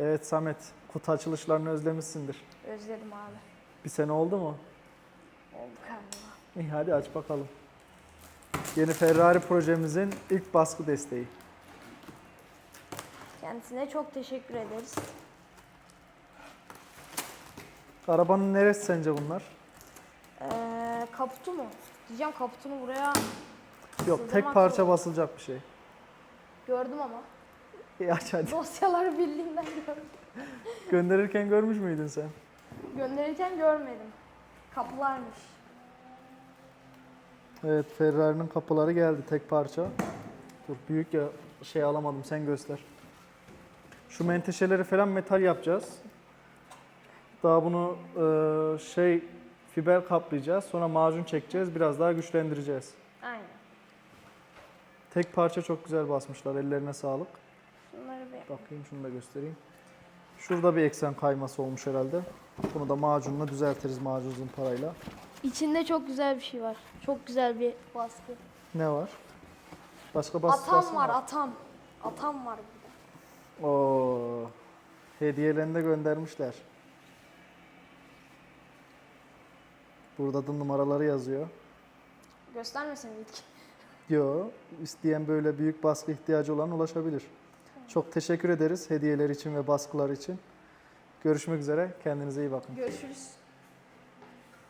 Evet Samet, kutu açılışlarını özlemişsindir. Özledim abi. Bir sene oldu mu? Oldu galiba. İyi hadi aç bakalım. Yeni Ferrari projemizin ilk baskı desteği. Kendisine çok teşekkür ederiz. Arabanın neresi sence bunlar? Ee, kaputu mu? Diyeceğim kaputunu buraya Yok tek parça yok. basılacak bir şey. gördüm ama. İyi aç hadi. Dosyaları birliğinden gördüm. Gönderirken görmüş müydün sen? Gönderirken görmedim. Kapılarmış. Evet Ferrari'nin kapıları geldi tek parça. Dur büyük ya şey alamadım sen göster. Şu menteşeleri falan metal yapacağız. Daha bunu e, şey fiber kaplayacağız. Sonra macun çekeceğiz. Biraz daha güçlendireceğiz. Aynen. Tek parça çok güzel basmışlar. Ellerine sağlık. Bir... Bakayım şunu da göstereyim. Şurada bir eksen kayması olmuş herhalde. Bunu da macunla düzeltiriz macun zımparayla. İçinde çok güzel bir şey var. Çok güzel bir baskı. Ne var? Başka bas atam var, atam. Atam var burada. Oo. Hediyelerini de göndermişler. Burada da numaraları yazıyor. Göstermesin ilk. Yo, isteyen böyle büyük baskı ihtiyacı olan ulaşabilir. Çok teşekkür ederiz hediyeler için ve baskılar için. Görüşmek üzere. Kendinize iyi bakın. Görüşürüz.